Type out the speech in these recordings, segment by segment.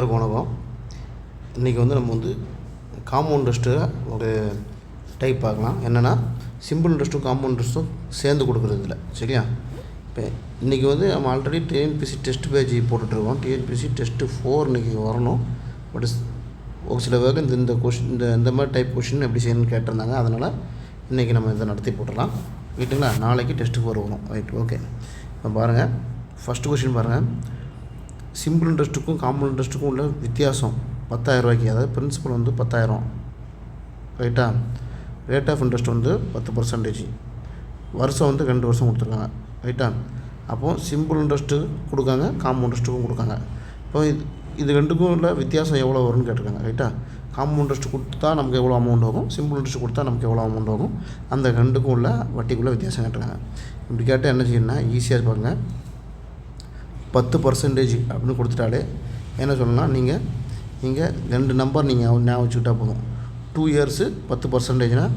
அனைவருக்கும் வணக்கம். இன்றைக்கி வந்து நம்ம வந்து காம்பவுண்ட் இன்ட்ரெஸ்ட்டு ஒரு டைப் பார்க்கலாம். என்னென்னா சிம்பிள் இன்ட்ரெஸ்ட்டும் காம்பவுண்ட் இன்ட்ரெஸ்ட்டும் சேர்ந்து கொடுக்குறது இல்லை. சரியா? இப்போ இன்றைக்கி வந்து நம்ம ஆல்ரெடி டிஎன்பிசி டெஸ்ட் பேஜ் போட்டுட்ருக்கோம். டிஎன்பிசி டெஸ்ட்டு ஃபோர் இன்றைக்கி வரணும். பட் ஒரு சில பேருக்கு இந்த இந்த கொஷின் இந்த இந்த மாதிரி டைப் கொஷின் எப்படி செய்யணும்னு கேட்டிருந்தாங்க. அதனால் இன்றைக்கி நம்ம இதை நடத்தி போட்டுடலாம். வீட்டுங்களா நாளைக்கு டெஸ்ட்டு ஃபோர் வரும். ரைட் ஓகே இப்போ பாருங்கள் ஃபஸ்ட்டு கொஷின் பாருங்கள் சிம்பிள் இன்ட்ரெஸ்ட்டுக்கும் காம்பவுண்ட் இன்ட்ரெஸ்ட்டுக்கும் உள்ள வித்தியாசம் பத்தாயிரம் ரூபாய்க்கு. அதாவது பிரின்சிபல் வந்து பத்தாயிரம். ரைட்டா ரேட் ஆஃப் இன்ட்ரெஸ்ட் வந்து பத்து பர்சன்டேஜ் வருஷம் வந்து ரெண்டு வருஷம் கொடுத்துருக்காங்க. ரைட்டா அப்போது சிம்பிள் இன்ட்ரெஸ்ட்டு கொடுக்காங்க காம்பவுண்ட் இன்ட்ரெஸ்ட்டுக்கும் கொடுக்காங்க. இப்போ இது இது ரெண்டுக்கும் உள்ள வித்தியாசம் எவ்வளோ வரும்னு கேட்டிருக்காங்க. ரைட்டா காம்பவுண்ட் இன்ட்ரெஸ்ட் கொடுத்தா நமக்கு எவ்வளோ அமௌண்ட் ஆகும்? சிம்பிள் இன்ட்ரெஸ்ட் கொடுத்தா நமக்கு எவ்வளோ அமௌண்ட் ஆகும்? அந்த ரெண்டுக்கும் உள்ள வட்டிக்குள்ளே வித்தியாசம் கேட்டிருக்காங்க. இப்படி கேட்டால் என்ன செய்யணும்னா ஈஸியாக இருப்பாங்க. பத்து பர்சன்டேஜ் அப்படின்னு கொடுத்துட்டாலே என்ன சொல்லணும்னா நீங்கள் இங்கே ரெண்டு நம்பர் நீங்கள் ஞாபகம் வச்சுக்கிட்டா போதும். டூ இயர்ஸு பத்து பர்சன்டேஜ்னால்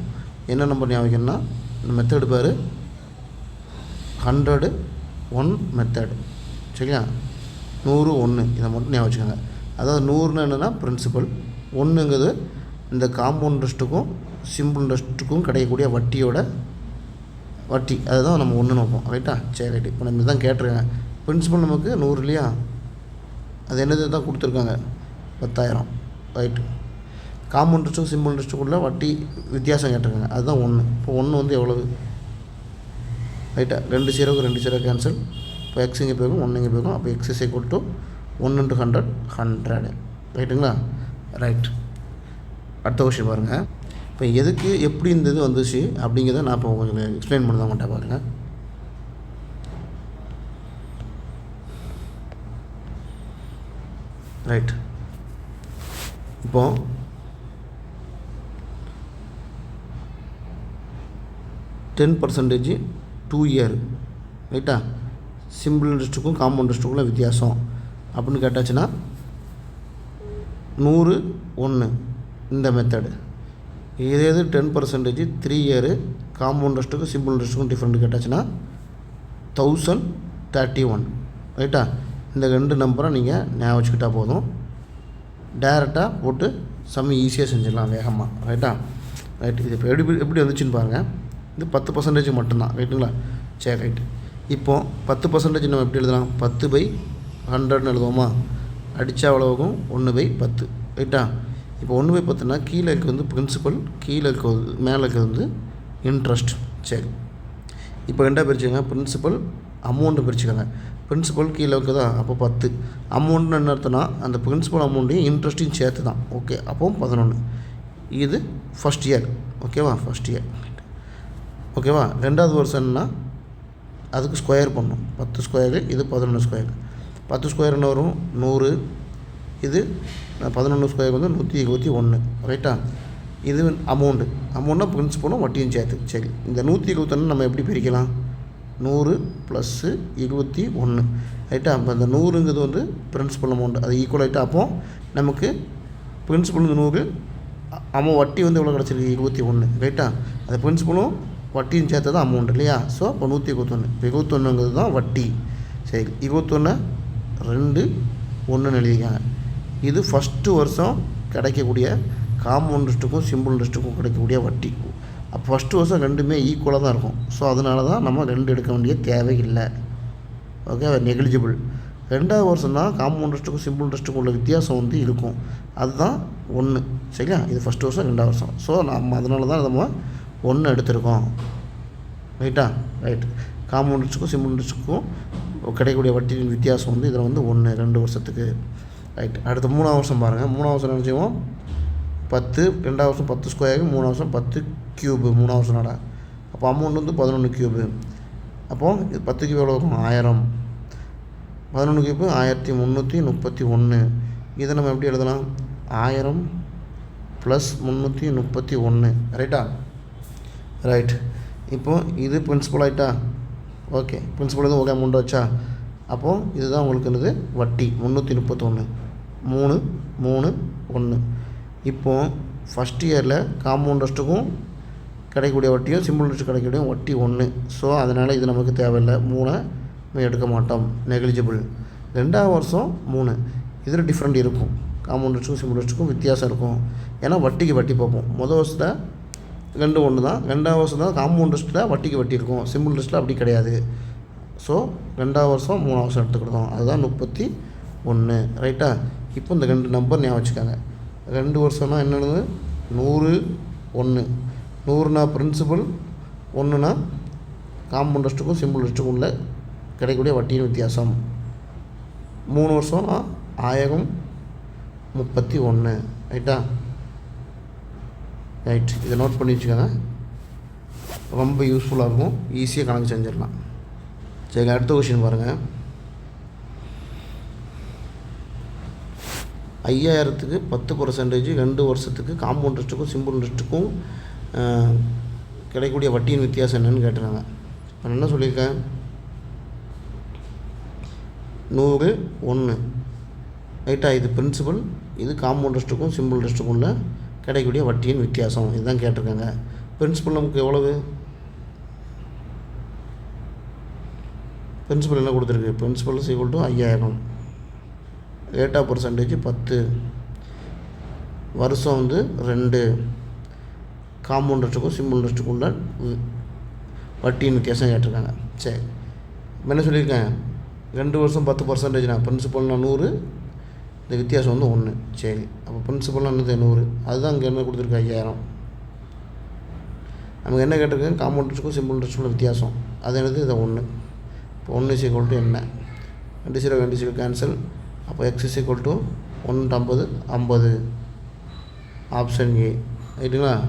என்ன நம்பர் ஞாபகம் வைக்கணும்னா இந்த மெத்தடு பேர். ஹண்ட்ரடு ஒன் மெத்தடு சரியா நூறு ஒன்று இதை மட்டும் ஞாபகம் வச்சுக்கோங்க. அதாவது நூறுன்னு என்னென்னா பிரின்சிபல் ஒன்றுங்கிறது இந்த காம்பவுண்ட் இன்ட்ரெஸ்ட்டுக்கும் சிம்பிள் இன்ட்ரெஸ்ட்டுக்கும் கிடைக்கக்கூடிய வட்டியோட வட்டி. அதுதான் நம்ம ஒன்று வைப்போம். ரைட்டா சரி ரைட்டு இப்போ நம்ம தான் கேட்டிருக்கேன். பிரின்சிபல் நமக்கு நூறு இல்லையா? அது என்னது தான் கொடுத்துருக்காங்க. பத்தாயிரம். ரைட்டு காமன் இன்ட்ரெஸ்ட்டும் சிம்பிள் இன்ட்ரெஸ்ட்டுக்குள்ள வட்டி வித்தியாசம் கேட்டிருக்காங்க. அதுதான் ஒன்று இப்போ ஒன்று வந்து எவ்வளவு? ரைட்டா ரெண்டு சீரோக்கு ரெண்டு சீரோ கேன்சல் இப்போ எக்ஸ் இங்கே போயிருக்கும்? ஒன்று இங்கே போயிருக்கும்? அப்போ x is equal to one into hundred hundred ரைட்டுங்களா ரைட் அடுத்த கொஷின் பாருங்கள் இப்போ எதுக்கு எப்படி இந்த இது வந்துச்சு? அப்படிங்கிறத நான் இப்போ உங்களுக்கு எக்ஸ்பிளைன் பண்ண மாட்டேன் பாருங்கள் ரைட் இப்போ டென் பர்சன்டேஜ் டூ இயர் ரைட்டா சிம்பிள் இன்ட்ரெஸ்ட்டுக்கும் காம்பவுண்ட் இன்ட்ரெஸ்ட்டுக்குள்ள வித்தியாசம். அப்படின்னு கேட்டாச்சுன்னா நூறு ஒன்று இந்த மெத்தடு இதே இது ten percentage three year compound இன்ட்ரெஸ்ட்டுக்கும் simple இன்ட்ரெஸ்ட்டுக்கும் டிஃப்ரெண்ட் கேட்டாச்சுன்னா தௌசண்ட் தேர்ட்டி ஒன் ரைட்டா இந்த ரெண்டு நம்பரை நீங்கள் ஞாபகம் வச்சுக்கிட்டால் போதும். டேரெக்டாக போட்டு செம்ம ஈஸியாக செஞ்சிடலாம் வேகமாக ரைட்டா ரைட் இது இப்போ எப்படி எப்படி வந்துச்சுன்னு பாருங்கள் இது பத்து பர்சன்டேஜ் மட்டும்தான். ரைட்டுங்களா சரி ரைட்டு இப்போது பத்து பர்சன்டேஜ் நம்ம எப்படி எழுதலாம்? பத்து பை ஹண்ட்ரட்னு எழுதுவோமா? அடித்தா எவ்வளோவும் ஒன்று பை பத்து. ரைட்டா இப்போ ஒன்று பை பத்துனா கீழே இருக்க வந்து பிரின்சிபல் கீழே இருக்கிறது மேலே இருக்கிறது வந்து இன்ட்ரெஸ்ட் சரி. இப்போ ரெண்டாக பிரிச்சுக்கோங்க. பிரின்சிபல் அமௌண்ட்டு பிரிச்சுக்கோங்க. பிரின்சிபல் கீழே இருக்குதா அப்போ பத்து. அமௌண்ட்னு என்ன அர்த்தம்னா அந்த பிரின்சிபல் அமௌண்ட்டையும் இன்ட்ரெஸ்ட்டையும் சேர்த்து தான் ஓகே அப்போவும் பதினொன்று இது ஃபஸ்ட் இயர் ஓகேவா ஃபஸ்ட் இயர் ஓகேவா ரெண்டாவது வருஷம் என்னன்னா அதுக்கு ஸ்கொயர் பண்ணும். பத்து ஸ்கொயரு இது பதினொன்று ஸ்கொயர் பத்து ஸ்கொயர் என்ன வரும்? நூறு. இது பதினொன்று ஸ்கொயர் வந்து நூற்றி இருபத்தி ஒன்று ரைட்டா இது அமௌண்ட்டு அமௌண்ட்னா பிரின்சிபலும் வட்டியும் சேர்த்து. சரி. இந்த நூற்றி இருபத்தொன்று நம்ம எப்படி பிரிக்கலாம்? நூறு ப்ளஸ்ஸு இருபத்தி ஒன்று ரைட்டா அப்போ அந்த நூறுங்கிறது வந்து பிரின்சிபல் அமௌண்ட் அது ஈக்குவல் ஆகிட்டா அப்போ நமக்கு பிரின்சிபல் வந்து நூறு அமௌ வட்டி வந்து எவ்வளோ கிடச்சிருக்கு? இருபத்தி ஒன்று ரைட்டா அந்த பிரின்சிபலும் வட்டியும் சேர்த்து தான் அமௌண்ட் இல்லையா? ஸோ அப்போ நூற்றி இருபத்தொன்று இப்போ இருபத்தொன்னுங்கிறது தான் வட்டி. சரி இருபத்தொன்று ரெண்டு ஒன்றுன்னு எழுதிக்காங்க இது ஃபஸ்ட்டு வருஷம் கிடைக்கக்கூடிய காம்பவுண்ட் இன்ட்ரெஸ்ட்டுக்கும் சிம்பிள் இன்ட்ரெஸ்ட்டுக்கும் கிடைக்கக்கூடிய வட்டி. அப்போ ஃபஸ்ட்டு வருஷம் ரெண்டுமே ஈக்குவலாக தான் இருக்கும். ஸோ அதனால தான் நம்ம ரெண்டு எடுக்க வேண்டிய தேவை இல்லை. ஓகே நெகிழிஜிபிள் ரெண்டாவது வருஷம்னா காம்பவுண்ட் இன்ட்ரெஸ்ட்டுக்கும் சிம்பிள் இன்ட்ரெஸ்ட்டுக்கும் உள்ள வித்தியாசம் வந்து இருக்கும். அதுதான் ஒன்று சரியா? இது ஃபஸ்ட்டு வருஷம் ரெண்டாவது வருஷம். ஸோ நம்ம அதனால தான் நம்ம ஒன்று எடுத்திருக்கோம். ரைட்டா ரைட் காம்பவுண்ட் இன்ட்ரெஸ்ட்டுக்கும் சிம்பிள் இன்ட்ரெஸ்ட்டுக்கும் கிடைக்கக்கூடிய வட்டியின் வித்தியாசம் வந்து இதில் வந்து ஒன்று ரெண்டு வருஷத்துக்கு. ரைட் அடுத்த மூணாவது வருஷம் பாருங்கள் மூணாவது வருஷம் என்ன செய்வோம்? பத்து ரெண்டாவது வருஷம் பத்து ஸ்கொயரு மூணாவது வருஷம் பத்து க்யூபு மூணாவது வருஷம் அப்போ அமௌண்ட் வந்து பதினொன்று க்யூபு அப்போது இது பத்து கியூப் எவ்வளோ இருக்கும் ஆயிரம். பதினொன்று கியூப்பு ஆயிரத்தி முந்நூற்றி முப்பத்தி ஒன்று இதை நம்ம எப்படி எழுதலாம்? ஆயிரம் ப்ளஸ் முந்நூற்றி முப்பத்தி ஒன்று ரைட்டா ரைட் இப்போ இது பிரின்சிபல் ஆகிட்டா ஓகே பிரின்சிபல் எதுவும் ஓகே அமௌண்ட் வச்சா அப்போது இதுதான் உங்களுக்கு என்னது? வட்டி. முந்நூற்றி முப்பத்தொன்று மூணு மூணு ஒன்று இப்போது ஃபஸ்ட் இயரில் காம்பவுண்டஸ்ட்டுக்கும் கிடைக்கக்கூடிய வட்டியும் சிம்பிள் இன்ட்ரெஸ்ட் கிடைக்கக்கூடிய வட்டி ஒன்று. ஸோ அதனால் இது நமக்கு தேவையில்லை. மூணை நம்ம எடுக்க மாட்டோம். நெகிழிஜிபிள் ரெண்டாவது வருஷம் மூணு. இதில் டிஃப்ரெண்ட் இருக்கும். காம்பவுண்ட் இன்ட்ரெஸ்ட்டுக்கும் சிம்பிள் இன்ட்ரெஸ்ட்டுக்கும் வித்தியாசம் இருக்கும். ஏன்னா வட்டிக்கு வட்டி பார்ப்போம். மொதல் வருஷத்தில் ரெண்டு ஒன்று தான். ரெண்டாவது வருஷம் தான் காம்பவுண்ட் இன்ட்ரெஸ்ட்டில் வட்டிக்கு வட்டி இருக்கும். சிம்பிள் இன்ட்ரெஸ்ட்டில் அப்படி கிடையாது. ஸோ ரெண்டாவது வருஷம் மூணாவது வருஷம் எடுத்துக்கிட்டோம். அதுதான் முப்பத்தி ஒன்று. ரைட்டா இப்போ இந்த ரெண்டு நம்பர் ஞாபகம் வச்சுக்கோங்க. ரெண்டு வருஷம்னா என்னென்னது நூறு ஒன்று. நூறுனா பிரின்சிபல் ஒன்றுனா காம்பவுண்ட் இன்ட்ரெஸ்ட்டுக்கும் சிம்பிள் இன்ட்ரெஸ்ட்டுக்கும் உள்ள கிடைக்கக்கூடிய வட்டியின் வித்தியாசம். மூணு வருஷம்னா ஆயிரம் முப்பத்தி ஒன்று ரைட்டா ரைட் இதை நோட் பண்ணி வச்சுக்கோங்க. ரொம்ப யூஸ்ஃபுல்லாக இருக்கும். ஈஸியாக கணக்கு செஞ்சிடலாம். சரி அடுத்த கொஷின் பாருங்கள் ஐயாயிரத்துக்கு பத்து பர்சன்டேஜ் ரெண்டு வருஷத்துக்கு காம்பவுண்ட் இன்ட்ரெஸ்ட்டுக்கும் சிம்பிள் இன்ட்ரெஸ்ட்டுக்கும் கிடைக்கக்கூடிய வட்டியின் வித்தியாசம் என்னன்னு கேட்டுறாங்க. நான் என்ன சொல்லியிருக்கேன்? நூறு ஒன்று ரைட்டா இது பிரின்சிபல் இது காம்பவுண்ட் ரெஸ்ட்டுக்கும் சிம்பிள் இன்ட்ரெஸ்ட்டுக்கும் உள்ள கிடைக்கக்கூடிய வட்டியின் வித்தியாசம். இதுதான் கேட்டிருக்காங்க. பிரின்சிபல் நமக்கு எவ்வளவு? பிரின்சிபல் என்ன கொடுத்துருக்கு? பிரின்சிபல் சீக்குவல் டு ஐயாயிரம். ரேட் ஆஃப் பர்சன்டேஜ் பத்து. வருஷம் வந்து ரெண்டு. காம்பவுண்ட் இன்ட்ரெஸ்ட்டுக்கும் சிம்பிள் இன்ட்ரெஸ்ட்டுக்கும் உள்ள வி- வட்டியின் வித்தியாசம் கேட்டிருக்காங்க. சரி. என்ன சொல்லியிருக்கேன் ரெண்டு வருஷம் பத்து பர்சன்டேஜ்னா பிரின்சிபல்னா நூறு இந்த வித்தியாசம் வந்து ஒன்று சரி. அப்போ பிரின்சிபல்னா என்னது? நூறு. அதுதான் அங்கே என்ன கொடுத்துருக்கு? ஐயாயிரம். நமக்கு என்ன கேட்டிருக்கேன் காம்பவுண்ட் இன்ட்ரெஸ்ட்டுக்கும் சிம்பிள் வித்தியாசம். அது என்னது? இது ஒன்று இப்போ ஒன்று இஸ் ஈக்குவல் டு என்ன? ரெண்டு ஜீரோ ரெண்டு ஜீரோ கேன்சல் அப்போ எக்ஸ் இஸ் ஈக்குவல் டு ஒன்று ஐம்பது ஐம்பது. ஆப்ஷன் ஏ ரைட்டுங்களா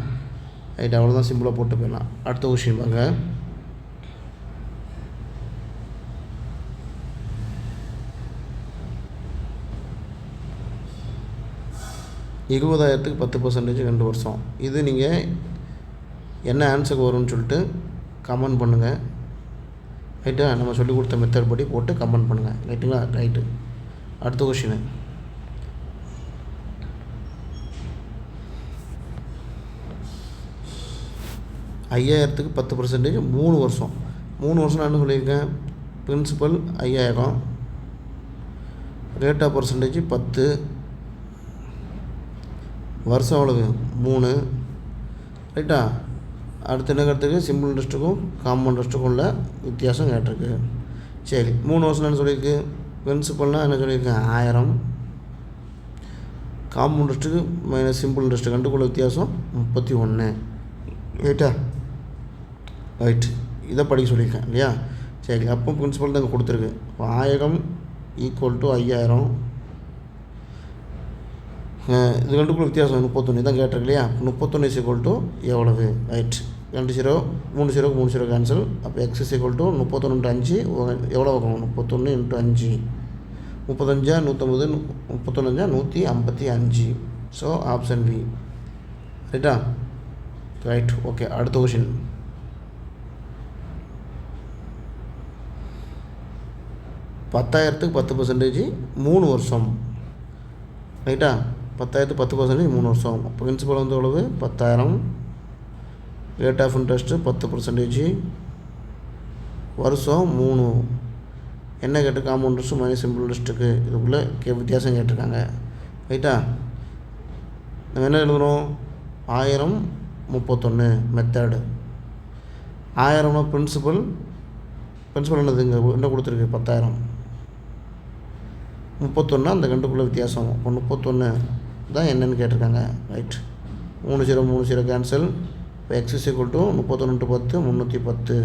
ரைட் அவ்வளோதான் சிம்பிளாக போட்டு போயிடலாம் அடுத்த கொஷின் பாருங்க இருபதாயிரத்துக்கு பத்து பர்சன்டேஜ் ரெண்டு வருஷம். இது நீங்கள் என்ன ஆன்சருக்கு வரும்னு சொல்லிட்டு கமெண்ட் பண்ணுங்கள் ரைட்டா நம்ம சொல்லி கொடுத்த மெத்தட் படி போட்டு கமெண்ட் பண்ணுங்கள் ரைட்டுங்களா ரைட்டு அடுத்த கொஷினு ஐயாயிரத்துக்கு பத்து பர்சன்டேஜ் மூணு வருஷம். மூணு வருஷம் நான் என்ன சொல்லியிருக்கேன்? பிரின்சிபல் ஐயாயிரம். ரேட் ஆஃப் பர்சன்டேஜ் பத்து. வருஷம் அவ்வளவு மூணு. ரைட்டா? அடுத்து என்ன கேட்டிருக்கு சிம்பிள் இன்ட்ரெஸ்ட்டுக்கும் காமன் இன்ட்ரெஸ்ட்டுக்கும் உள்ள வித்தியாசம் கேட்டிருக்கு. சரி மூணு வருஷம் என்ன சொல்லியிருக்கு? பிரின்சிபல்னால் என்ன சொல்லியிருக்கேன்? ஆயிரம். காம்பவுண்ட் இன்ட்ரெஸ்ட்டுக்கு மைனஸ் சிம்பிள் இன்ட்ரெஸ்ட்டு ரெண்டுக்குள்ள வித்தியாசம் முப்பத்தி ஒன்று ரைட்டா? ரைட் இதை படிக்க சொல்லியிருக்கேன் இல்லையா? சரி அப்போ பிரின்சிபல் தான் கொடுத்துருக்கு. இப்போ ஆயிரம் ஈக்குவல் டு ஐயாயிரம். இது ரெண்டுக்குள்ள வித்தியாசம் முப்பத்தொன்று தான் கேட்டிருக்கு இல்லையா? முப்பத்தொன்று இஸ் ஈக்குவல் டு எவ்வளவு? ரைட் ரெண்டு ஜீரோ மூணு ஜீரோக்கு மூணு ஜீரோ கேன்சல் அப்போ எக்ஸ் இஸ் ஈக்குவல் டு முப்பத்தொன்று அஞ்சு. எவ்வளோ வரும் முப்பத்தொன்று இன்ட்டு அஞ்சு. முப்பத்தஞ்சா நூற்றம்பது முப்பத்தொன்னஞ்சா நூற்றி ஐம்பத்தி அஞ்சு. ஸோ ஆப்ஷன் பி ரைட்டா ரைட் ஓகே அடுத்த கொஷின் பத்தாயிரத்துக்கு பத்து பர்சன்டேஜ் மூணு வருஷம். ரைட்டா பத்தாயிரத்து பத்து பர்சன்டேஜ் மூணு வருஷம். பிரின்சிபல் வந்து எவ்வளவு? பத்தாயிரம். ரேட் ஆஃப் இன்ட்ரெஸ்ட்டு பத்து பர்சன்டேஜ் வருஷம் மூணு. என்ன கேட்டு காம்பவுண்ட் இன்ட்ரெஸ்ட்டு மைனஸ் சிம்பிள் இன்ட்ரெஸ்ட்டுக்கு இதுக்குள்ளே கே வித்தியாசம் கேட்டிருக்காங்க. ரைட்டா நம்ம என்ன எழுதுகிறோம் ஆயிரம் முப்பத்தொன்று மெத்தேடு ஆயிரம்னா பிரின்சிபல் பிரின்சிபல் என்னதுங்க? என்ன கொடுத்துருக்கு? பத்தாயிரம். முப்பத்தொன்று அந்த கண்டுக்குள்ளே வித்தியாசம். இப்போ முப்பத்தொன்று தான் என்னன்னு கேட்டிருக்காங்க. ரைட் மூணு ஜீரோ மூணு ஜீரோ கேன்சல் இப்போ எக்ஸஸ் ஈக்குவல் டு முப்பத்தொன்று பத்து முந்நூற்றி பத்து.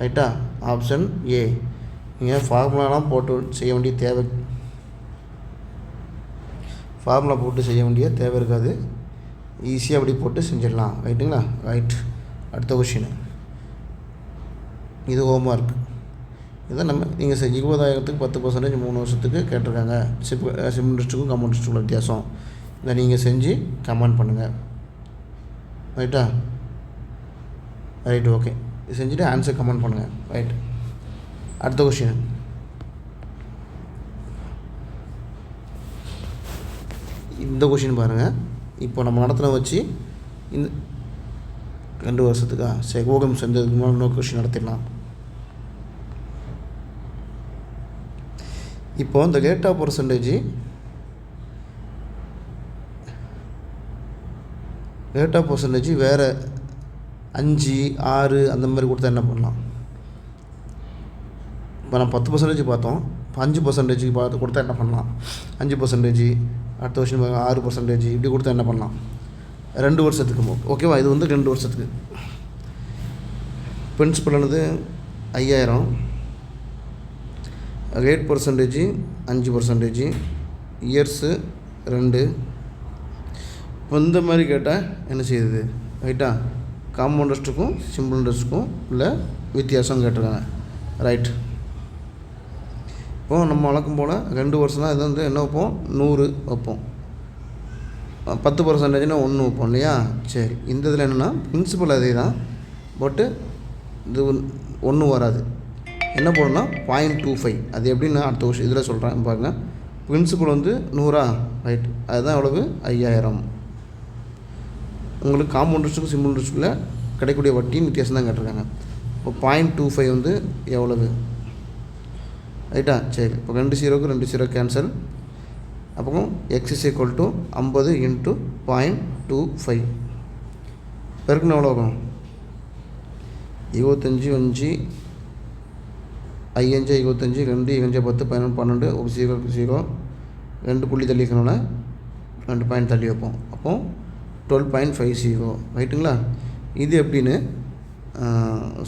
ரைட்டா ஆப்ஷன் ஏ நீங்கள் ஃபார்முலாலாம் போட்டு செய்ய வேண்டிய தேவை. ஃபார்முலா போட்டு செய்ய வேண்டிய தேவை இருக்காது. ஈஸியாக அப்படி போட்டு செஞ்சிடலாம். ரைட்டுங்களா ரைட் அடுத்த கொஷின் இது ஹோம்ஒர்க் இதை நம்ம நீங்கள் செஞ்சு இருபதாயிரத்துக்கு பத்து பர்சன்டேஜ் மூணு வருஷத்துக்கு கேட்டிருக்காங்க. சிப் சிம் இன்ட்ரெஸ்ட்டுக்கும் கமெண்ட் இன்ட்ரெஸ்ட்டுக்கும் வித்தியாசம். இதை நீங்கள் செஞ்சு கமெண்ட் பண்ணுங்கள் ரைட்டா ரைட் ஓகே இது செஞ்சுட்டு ஆன்சர் கமெண்ட் பண்ணுங்கள் ரைட் அடுத்த கொஷின் இந்த கொஷின் பாருங்கள் இப்போ நம்ம நடத்தின வச்சு இந்த ரெண்டு வருஷத்துக்கா? சரி ஓகே செஞ்சதுக்கு முன்னாடி இன்னொரு கொஷின் நடத்திடலாம். இப்போ இந்த கேட்டா பர்சன்டேஜ் ரேட் ஆஃப் பர்சன்டேஜ் வேறு அஞ்சு ஆறு அந்த மாதிரி கொடுத்தா என்ன பண்ணலாம்? இப்போ நம்ம பத்து பர்சன்டேஜ் பார்த்தோம். இப்போ அஞ்சு பர்சன்டேஜ் பார்த்து கொடுத்தா என்ன பண்ணலாம்? அஞ்சு பர்சன்டேஜ் அடுத்த வருஷம் ஆறு பர்சன்டேஜ் இப்படி கொடுத்தா என்ன பண்ணலாம்? ரெண்டு வருஷத்துக்கு ஓகேவா இது வந்து ரெண்டு வருஷத்துக்கு. பிரின்சிபல் ஆனது ஐயாயிரம். ரேட் பர்சன்டேஜ் அஞ்சு பர்சன்டேஜ் இயர்ஸு ரெண்டு. இப்போ இந்த மாதிரி கேட்டால் என்ன செய்யுது? ரைட்டா காம்பவுண்ட் இன்ட்ரெஸ்ட்டுக்கும் சிம்பிள் இன்ட்ரெஸ்ட்டுக்கும் உள்ள வித்தியாசம் கேட்டிருக்காங்க. ரைட் இப்போது நம்ம வழக்கம் போல் ரெண்டு வருஷம்னா இது வந்து என்ன வைப்போம்? நூறு வைப்போம். பத்து பர்சன்டேஜ்னால் ஒன்று வைப்போம் இல்லையா? சரி. இந்த இதில் என்னென்னா பிரின்சிபல் அதே தான் பட்டு இது ஒன்றும் வராது. என்ன போடணும்னா பாயிண்ட் டூ ஃபைவ் அது எப்படின்னு அடுத்த வருஷம் இதில் சொல்கிறேன் பாருங்க. பிரின்சிபல் வந்து நூறா ரைட் அதுதான் எவ்வளவு? ஐயாயிரம். உங்களுக்கு காம்பவுண்ட் இன்ட்ரெஸ்ட்டுக்கும் சிம்பிள் இன்ட்ரெஸ்ட்டில் கிடைக்கக்கூடிய வட்டியும் வித்தியாசம் தான் கேட்டிருக்காங்க. இப்போ பாயிண்ட் டூ ஃபைவ் வந்து எவ்வளவு? ரைட்டா சரி. இப்போ ரெண்டு ஜீரோக்கு ரெண்டு ஜீரோ கேன்சல் அப்புறம் எக்ஸ் இஸ் ஈக்குவல் டு ஐம்பது இன்ட்டு பாயிண்ட் டூ ஃபைவ் பெருக்குன்னு எவ்வளோ ஆகும்? இருபத்தஞ்சி அஞ்சு ஐயஞ்சு இருபத்தஞ்சி ரெண்டு இருபஞ்சு பத்து பதினொன்று பன்னெண்டு ஒரு ஜீரோ ஜீரோ ரெண்டு புள்ளி தள்ளி இருக்கணும்னா ரெண்டு பாயிண்ட் தள்ளி வைப்போம். அப்போ டுவெல் பாயிண்ட் ஃபைவ் ஜீரோ ரைட்டுங்களா இது எப்படின்னு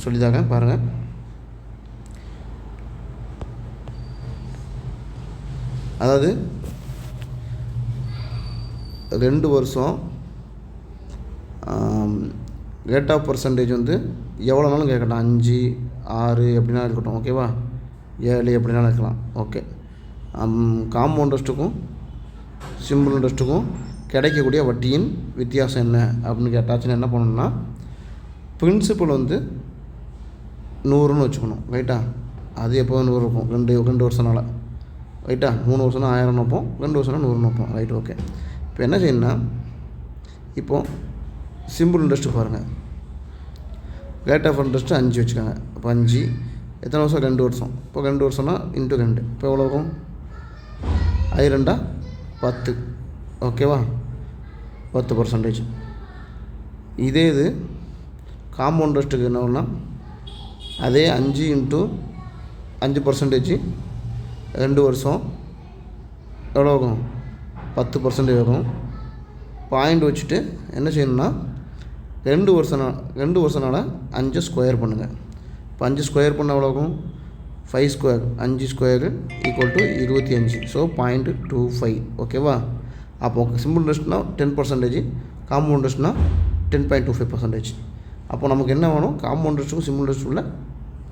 சொல்லிதாக பாருங்கள் அதாவது ரெண்டு வருஷம் ரேட் ஆஃப் பர்சன்டேஜ் வந்து எவ்வளோனாலும் கேட்கலாம். அஞ்சு ஆறு எப்படினாலும் இருக்கட்டும் ஓகேவா ஏழு எப்படினாலும் இருக்கலாம் ஓகே காம்பவுண்ட் ரெஸ்ட்டுக்கும் சிம்பிள் ரெஸ்ட்டுக்கும் கிடைக்கக்கூடிய வட்டியின் வித்தியாசம் என்ன அப்படின்னு கேட்டாச்சுன்னா என்ன பண்ணணும்னா பிரின்சிபல் வந்து நூறுன்னு வச்சுக்கணும் ரைட்டா அது எப்போ நூறு இருக்கும் ரெண்டு ரெண்டு வருஷனால ரைட்டா மூணு வருஷம்னா ஆயிரம் வைப்போம் ரெண்டு வருஷம்னா நூறு வைப்போம் ரைட் ஓகே இப்போ என்ன செய்யணும்னா இப்போது சிம்பிள் இன்ட்ரெஸ்ட்டு பாருங்கள் ரேட் ஆஃப் இன்ட்ரெஸ்ட்டு அஞ்சு வச்சுக்கோங்க. அப்போ அஞ்சு எத்தனை வருஷம்? ரெண்டு வருஷம். இப்போ ரெண்டு வருஷம்னா இன்ட்டு ரெண்டு. இப்போ எவ்வளோ இருக்கும்? ஐ ரெண்டா? பத்து. ஓகேவா பத்து பர்சன்டேஜ் இதே இது காம்பவுண்ட் இன்ட்ரெஸ்ட்டுக்கு என்ன அதே அஞ்சு இன்ட்டு அஞ்சு பர்சன்டேஜ் ரெண்டு வருஷம். எவ்வளோ இருக்கும்? பத்து பர்சன்டேஜ் வரும் பாயிண்ட் வச்சுட்டு என்ன செய்யணும்னா ரெண்டு வருஷம் ரெண்டு வருஷனால அஞ்சு ஸ்கொயர் பண்ணுங்கள் இப்போ அஞ்சு ஸ்கொயர் பண்ண எவ்வளோக்கும் ஃபைவ் ஸ்கொயர் அஞ்சு ஸ்கொயர் ஈக்குவல் டு இருபத்தி அஞ்சு. ஸோ பாயிண்ட் டூ ஃபைவ் ஓகேவா அப்போ சிம்பிள் இன்ட்ரெஸ்ட்னா ten percentage compound இன்ட்ரெஸ்ட்னா ten point two five percentage அப்போ நமக்கு என்ன வேணும்? காம்பவுண்ட் இன்ட்ரெஸ்ட்டுக்கும் சிம்பிள் இன்ட்ரெஸ்ட் உள்ள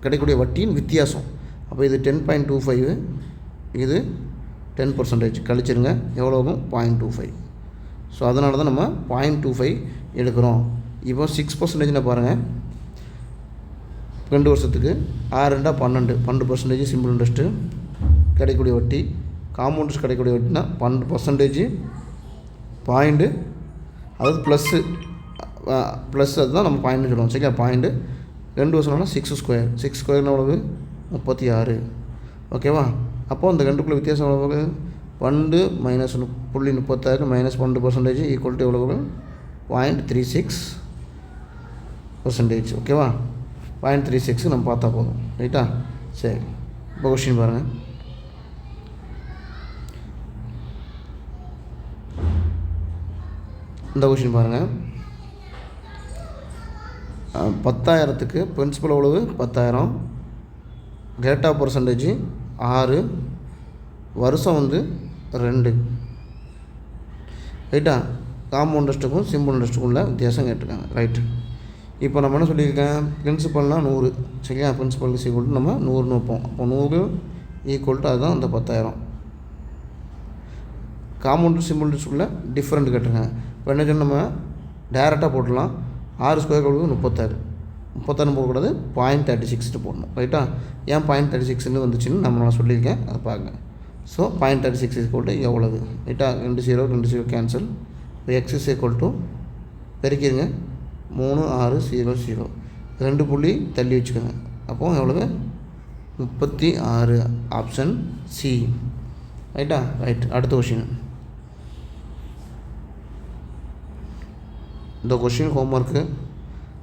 கிடைக்கக்கூடிய வட்டியின் வித்தியாசம். அப்போ இது டென் பாயிண்ட் டூ ஃபைவ் இது டென் பர்சன்டேஜ் கழிச்சிருங்க. எவ்வளோவும் பாயிண்ட் டூ ஃபைவ் ஸோ அதனால தான் நம்ம பாயிண்ட் டூ ஃபைவ் எடுக்கிறோம். இப்போ சிக்ஸ் பர்சன்டேஜ்னு பாருங்கள் ரெண்டு வருஷத்துக்கு ஆறு ரெண்டா பன்னெண்டு. பன்னெண்டு பர்சன்டேஜ் சிம்பிள் இன்ட்ரெஸ்ட்டு கிடைக்கக்கூடிய வட்டி காம்பவுண்ட்ஸ் கிடைக்கக்கூடிய வட்டினா பன்னெண்டு பர்சன்டேஜ் பாயிண்ட்டு அதாவது ப்ளஸ்ஸு ப்ளஸ் அதுதான் நம்ம பாயிண்ட்னு சொல்லுவோம். சரிங்களா? பாயிண்ட்டு ரெண்டு வருஷம்னா சிக்ஸ் ஸ்கொயர் சிக்ஸ் ஸ்கொயர்னு எவ்வளவு? முப்பத்தி ஆறு. ஓகேவா அப்போது அந்த ரெண்டுக்குள்ள வித்தியாசம் எவ்வளவு பன்னெண்டு மைனஸ் புள்ளி முப்பத்தாறு மைனஸ் பன்னெண்டு பர்சன்டேஜ் ஈக்குவல் டு எவ்வளவு பாயிண்ட் த்ரீ சிக்ஸ் பர்சன்டேஜ் ஓகேவா பாயிண்ட் த்ரீ சிக்ஸ் நம்ம பார்த்தா போதும். ரைட்டா சரி. இப்போ கொஷின் பாருங்கள் இந்த கொஷின் பாருங்கள் பத்தாயிரத்துக்கு பிரின்சிபல் எவ்வளவு? பத்தாயிரம். ரேட் ஆஃப் பர்சன்டேஜ் ஆறு. வருஷம் வந்து ரெண்டு. ரைட்டா காம்பவுண்ட் இன்ட்ரெஸ்ட்டுக்கும் சிம்பிள் இன்ட்ரெஸ்ட்டுக்கும் உள்ள வித்தியாசம் கேட்டிருக்காங்க. ரைட்டு இப்போ நம்ம என்ன சொல்லியிருக்கேன்? பிரின்சிபல்னால் நூறு. சரியா? பிரின்சிபல் ஈக்குவல் டு நம்ம நூறுன்னு வைப்போம். அப்போ நூறு ஈக்குவல் டு அதுதான் அந்த பத்தாயிரம். காம்பவுண்ட் சிம்பிள் இன்ட்ரெஸ்ட்டுக்குள்ள டிஃப்ரெண்ட் கேட்டிருக்காங்க இப்போ என்ன நம்ம? டேரெக்டாக போட்டுடலாம். ஆறு ஸ்கொயர் கொடுக்கு முப்பத்தாறு. முப்பத்தாறு போடக்கூடாது. பாயிண்ட் தேர்ட்டி சிக்ஸ்ட்டு போடணும். ரைட்டா ஏன் பாயிண்ட் தேர்ட்டி சிக்ஸ்னு வந்துச்சுன்னு நம்ம நான் சொல்லியிருக்கேன். அதை பாருங்க. So point thirty six is to எவ்வளவு? ரைட்டா ரெண்டு ஜீரோ ரெண்டு ஜீரோ கேன்சல் இப்போ எக்ஸ் இஸ் ஈக்குவல் டு பெருக்கிடுங்க மூணு ஆறு ஜீரோ ஜீரோ ரெண்டு புள்ளி தள்ளி வச்சுக்கோங்க. அப்போ எவ்வளவு? முப்பத்தி ஆறு. ஆப்ஷன் சி ரைட்டா ரைட் அடுத்த கொஷின் இந்த கொஷின் ஹோம்ஒர்க்கு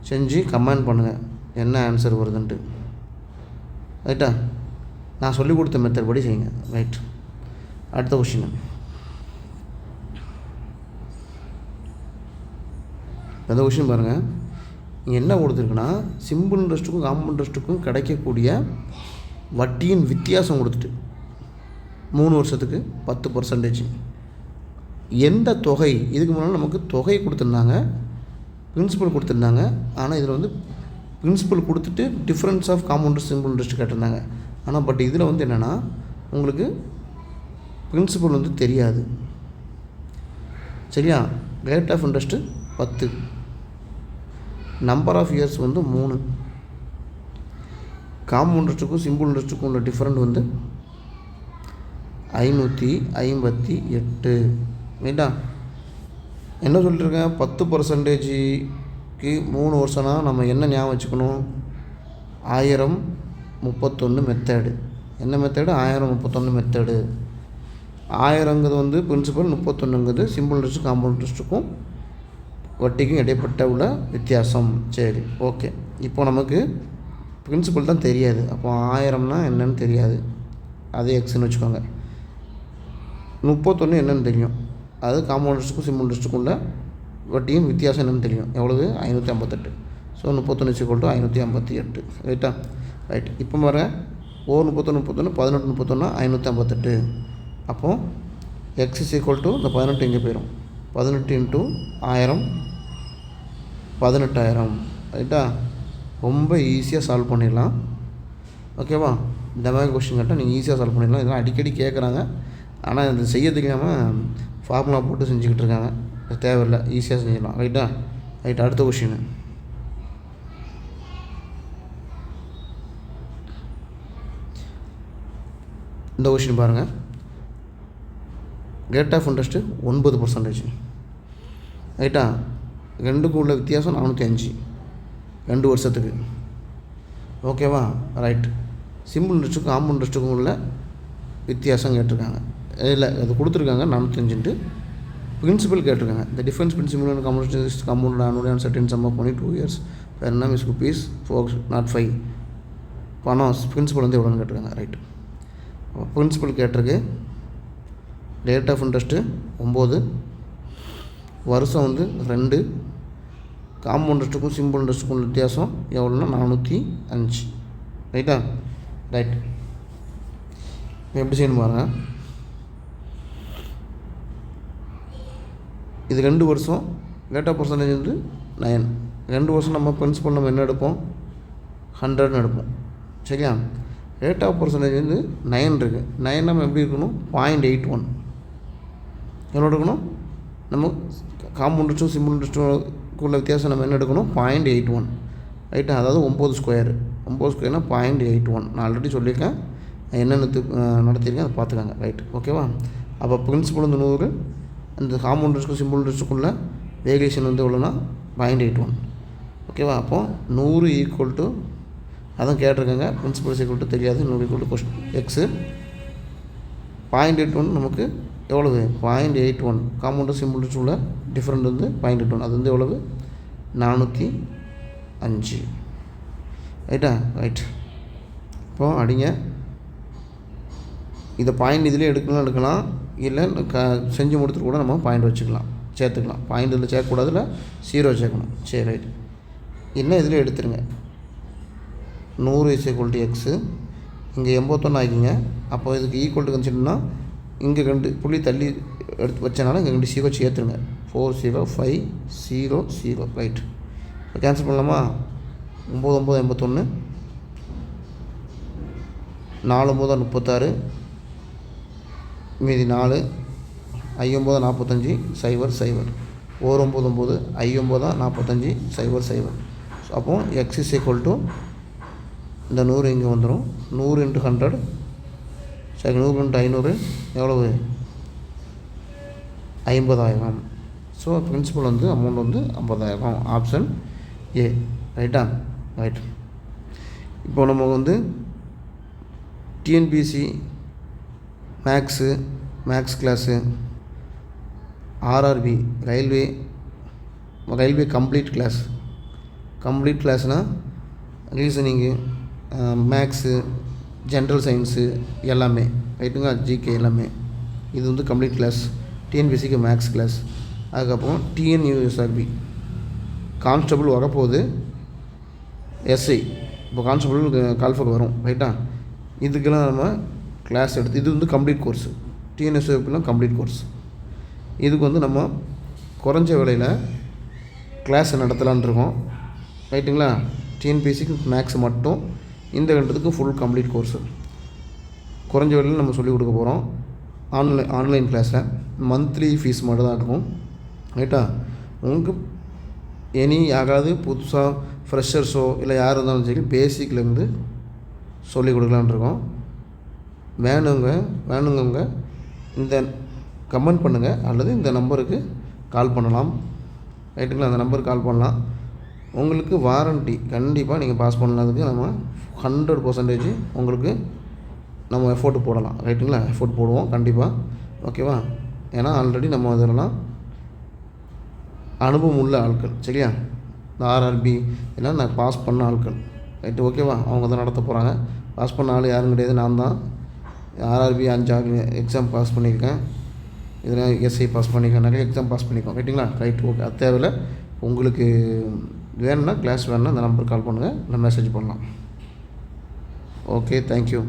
செஞ்சு கமெண்ட் பண்ணுங்கள் என்ன ஆன்சர் வருதுன்ட்டு. ரைட்டா நான் சொல்லிக் கொடுத்த மெத்தட் படி செய்யுங்க. ரைட் அடுத்த கொஷின் அந்த கொஷின் பாருங்கள் இங்கே என்ன கொடுத்துருக்குன்னா சிம்பிள் இன்ட்ரெஸ்ட்டுக்கும் காம்பவுண்ட் இன்ட்ரெஸ்ட்டுக்கும் கிடைக்கக்கூடிய வட்டியின் வித்தியாசம் கொடுத்துட்டு மூணு வருஷத்துக்கு பத்து பர்சன்டேஜ் எந்த தொகை இதுக்கு முன்னால் நமக்கு தொகை கொடுத்துருந்தாங்க பிரின்சிபல் கொடுத்துருந்தாங்க ஆனால் இதில் வந்து பிரின்சிபல் கொடுத்துட்டு difference of compound simple interest கேட்டிருந்தாங்க. ஆனால் பட் இதில் வந்து என்னென்னா உங்களுக்கு பிரின்சிபல் வந்து தெரியாது. சரியா? ரேட் ஆஃப் இன்ட்ரெஸ்ட்டு பத்து. நம்பர் ஆஃப் இயர்ஸ் வந்து மூணு. காம்பவுண்ட் இன்ட்ரெஸ்ட்டுக்கும் சிம்பிள் இன்ட்ரெஸ்ட்டுக்கும் உள்ள டிஃப்ரெண்ட் வந்து ஐநூற்றி ஐம்பத்தி எட்டு. ரைட்டா என்ன சொல்லிட்டுருக்கேன் பத்து பர்சன்டேஜுக்கு மூணு வருஷம்னா நம்ம என்ன ஞாபகம் வச்சுக்கணும்? ஆயிரம் முப்பத்தொன்று மெத்தேடு என்ன மெத்தேடு ஆயிரம் முப்பத்தொன்று மெத்தேடு ஆயிரங்கிறது வந்து பிரின்சிபல் முப்பத்தொன்றுங்கிறது சிம்பிள் இன்ட்ரெஸ்ட் காம்பவுண்ட் இன்ட்ரெஸ்ட்டுக்கும் வட்டிக்கும் இடைப்பட்ட உள்ள வித்தியாசம். சரி ஓகே இப்போ நமக்கு பிரின்சிபல் தான் தெரியாது. அப்போ ஆயிரம்னா என்னன்னு தெரியாது. அது எக்ஸ்னு வச்சுக்கோங்க. முப்பத்தொன்று என்னன்னு தெரியும். அது காம்பவுண்ட் இன்ட்ரெஸ்ட்டுக்கும் உள்ள வட்டியும் வித்தியாசம் என்னென்னு தெரியும். எவ்வளவு? ஐநூற்றி ஐம்பத்தெட்டு. ஸோ முப்பத்தொன்று சிக்கல் டு ஐநூற்றி ஐம்பத்தி எட்டு. ரைட்டா ரைட் இப்போ வர ஓ முப்பத்தொன்று முப்பத்தொன்று பதினெட்டு முப்பத்தொன்று ஐநூற்றி ஐம்பத்தெட்டு. அப்போது எக்ஸ் இஸ் ஈக்குவல் டு இந்த பதினெட்டு இங்கே போயிடும் பதினெட்டு இன்ட்டு ஆயிரம் பதினெட்டாயிரம். ரைட்டா ரொம்ப ஈஸியாக சால்வ் பண்ணிடலாம். ஓகேவா இந்த மாதிரி கொஷின் கேட்டால் நீங்கள் ஈஸியாக சால்வ் பண்ணிடலாம். இதெல்லாம் அடிக்கடி கேட்குறாங்க ஆனால் இது செய்ய தெரியாமல் ஃபார்முலா போட்டு செஞ்சுக்கிட்டு இருக்காங்க. அது தேவையில்லை. ஈஸியாக செஞ்சிடலாம். ரைட்டா ரைட் அடுத்த கொஷின் இந்த கொஷின் பாருங்கள் ரேட் ஆஃப் இன்ட்ரெஸ்ட்டு ஒன்பது பர்சன்டேஜ் ரைட்டா ரெண்டுக்கும் உள்ள வித்தியாசம் நானூற்றி அஞ்சு. ரெண்டு வருஷத்துக்கு. ஓகேவா? ரைட் சிம்பிள் இன்ட்ரெஸ்ட்டுக்கும் காம்பவுண்ட் இன்ட்ரெஸ்ட்டுக்கும் உள்ள வித்தியாசம் கேட்டிருக்காங்க. இல்லை அது கொடுத்துருக்காங்க நானூற்றஞ்சுன்ட்டு பிரின்சிபல் கேட்டிருக்காங்க. இந்த difference principal and compound compound annual and certain sum பண்ணி டூ இயர்ஸ் வேறு என்ன miss rupees four nought five பணம் பிரின்சிபல் வந்து எவ்வளோன்னு கேட்டிருக்காங்க. ரைட் பிரின்சிபல் கேட்டிருக்கு. ரேட் ஆஃப் இன்ட்ரெஸ்ட்டு ஒம்பது. வருஷம் வந்து ரெண்டு. காம்பவுண்ட் சிம்பிள் இன்ட்ரெஸ்ட்டுக்கும் உள்ள வித்தியாசம் எவ்வளோன்னா நானூற்றி அஞ்சு. ரைட்டா? ரைட். எப்படி செய்யணும் பாருங்கள் இது ரெண்டு வருஷம். ரேட் ஆஃப் பர்சன்டேஜ் வந்து நயன் ரெண்டு வருஷம் நம்ம பிரின்ஸிபல் நம்ம என்ன எடுப்போம்? ஹண்ட்ரட்னு எடுப்போம். சரியா? ரேட் ஆஃப் பர்சன்டேஜ் வந்து நயன் இருக்குது நயன் நம்ம எப்படி இருக்கணும் பாயிண்ட் எயிட் ஒன் எவ்வளோ எடுக்கணும்? நம்ம காம்பவுண்ட் இன்ட்ரெஸ்ட்டும் சிம்பிள் இன்ட்ரெஸ்ட்டும் உள்ள வித்தியாசம் நம்ம என்ன எடுக்கணும்? பாயிண்ட் எயிட் ஒன் ரைட்டா அதாவது ஒம்பது ஸ்கொயர் ஒம்பது ஸ்கொயர்னால் பாயிண்ட் எயிட் ஒன் நான் ஆல்ரெடி சொல்லியிருக்கேன். என்னென்ன நடத்தியிருக்கேன் அதை பார்த்துக்காங்க. ரைட் ஓகேவா அப்போ பிரின்சிபல் வந்து நூறு. அந்த காம்பவுண்ட் இன்ட்ரெஸ்ட்க்கும் சிம்பிள் ரிஸ்க்குள்ள வேரியேஷன் வந்து எவ்வளோனா பாயிண்ட் எயிட் ஒன் ஓகேவா அப்போது நூறு ஈக்குவல் டு அதான் கேட்டிருக்கேங்க. பிரின்சிபல் ஈக்குவல் டு தெரியாது. நூறு equal to question x point eight one நமக்கு எவ்வளவு? Point eight one compound simple உள்ள டிஃப்ரெண்ட் வந்து பாயிண்ட் எயிட் ஒன் அது வந்து எவ்வளவு? நானூற்றி அஞ்சு. ரைட்டா ரைட் இப்போ அடிங்க. இதை பாயிண்ட் இதிலே எடுக்கலாம் எடுக்கலாம். இல்லை க செஞ்சு முடித்துட்டு கூட நம்ம பாயிண்ட் வச்சுக்கலாம். சேர்த்துக்கலாம். பாயிண்ட் இதில் இல்லை ஜீரோ சேர்க்கணும். சரி ரைட் என்ன இதில் எடுத்துருங்க. நூறு இஸ் ஈக்குவல் டு எக்ஸு இங்கே எண்பத்தொன்று ஆகிங்க அப்போ இதுக்கு ஈக்குவல் டு கன்சிடர்னா இங்கே ரெண்டு புள்ளி தள்ளி எடுத்து வச்சனால இங்கே ரெண்டு ஜீரோ சேர்த்துருங்க. Four zero five zero zero right இப்போ கேன்சல் பண்ணலாமா? ஒம்பது ஒம்பது எண்பத்தொன்று நாலு ஒம்பது முப்பத்தாறு. மீதி நாலு. ஐம்பது நாற்பத்தஞ்சி சைபர் சைபர் ஓர் ஒம்பது ஒம்பது ஐம்பதா நாற்பத்தஞ்சி சைபர் சைபர் அப்போது எக்ஸ் இஸ் ஈக்குவல் டு இந்த நூறு இங்கே வந்துடும் நூறு இன்ட்டு ஹண்ட்ரட் சரி நூறு ரெண்டு ஐநூறு எவ்வளவு? ஐம்பதாயிரம். ஸோ பிரின்சிபல் வந்து அமௌண்ட் வந்து ஐம்பதாயிரம். ஆப்ஷன் ஏ ரைட்டா ரைட் இப்போ நம்ம வந்து TNPSC maths maths class RRB railway railway complete class complete கிளாஸ்னால் reasoning maths general science எல்லாமே ரைட்டுங்களா ஜிகே எல்லாமே. இது வந்து கம்ப்ளீட் கிளாஸ் டிஎன்பிசிக்கு மேக்ஸ் கிளாஸ் அதுக்கப்புறம் டிஎன்யூஎஸ்ஆர்பி கான்ஸ்டபுள் வரப்போகுது. எஸ்ஐ இப்போ கான்ஸ்டபுள் கால்ஃபர் வரும். ரைட்டா இதுக்கெல்லாம் நம்ம கிளாஸ் எடுத்து இது வந்து கம்ப்ளீட் கோர்ஸ் டிஎன்எஸ்ஓபிலாம் கம்ப்ளீட் கோர்ஸ் இதுக்கு வந்து நம்ம குறைஞ்ச விலையில் கிளாஸ் நடத்தலான் இருக்கோம். ரைட்டுங்களா டிஎன்பிசிக்கு மேக்ஸ் மட்டும் இந்த கட்டத்துக்கு ஃபுல் கம்ப்ளீட் கோர்ஸு குறைஞ்ச விலையில் நம்ம சொல்லிக் கொடுக்க போகிறோம் ஆன்லைன் ஆன்லைன் கிளாஸில் மந்த்லி ஃபீஸ் மட்டும் தான் இருக்கும். ரைட்டா உங்களுக்கு எனி யாராவது புதுசாக ஃப்ரெஷர்ஸோ இல்லை யார் இருந்தாலும் சரி பேசிக்லேருந்து சொல்லிக் கொடுக்கலான் இருக்கோம். வேணுங்க வேணுங்கவங்க இந்த கமெண்ட் பண்ணுங்கள் அல்லது இந்த நம்பருக்கு கால் பண்ணலாம். ரைட்டுங்களா அந்த நம்பருக்கு கால் பண்ணலாம். உங்களுக்கு வாரண்ட்டி கண்டிப்பாக நீங்கள் பாஸ் பண்ணதுக்கு நம்ம ஹண்ட்ரட் பர்சன்டேஜ் உங்களுக்கு நம்ம எஃபோர்ட் போடலாம். ரைட்டுங்களா எஃபோர்ட் போடுவோம் கண்டிப்பாக ஓகேவா ஏன்னா ஆல்ரெடி நம்ம அதெல்லாம் அனுபவம் உள்ள ஆட்கள். சரியா? இந்த ஆர்ஆர்பி எல்லாம் நான் பாஸ் பண்ண ஆட்கள். ரைட்டு ஓகேவா அவங்க தான் நடத்த போகிறாங்க பாஸ் பண்ண ஆள் யாரும் கிடையாது. நான் தான். ஆர்ஆர்பி அஞ்சு எக்ஸாம் பாஸ் பண்ணியிருக்கேன். இதில் எஸ்ஐ பாஸ் பண்ணியிருக்கேன். நிறைய எக்ஸாம் பாஸ் பண்ணியிருக்கோம். ரைட்டுங்களா ரைட் ஓகே அது தேவையில்ல. உங்களுக்கு வேணும்னா கிளாஸ் வேணும்னா இந்த நம்பருக்கு கால் பண்ணுங்கள் இல்லை மெசேஜ் பண்ணலாம். Okay thank you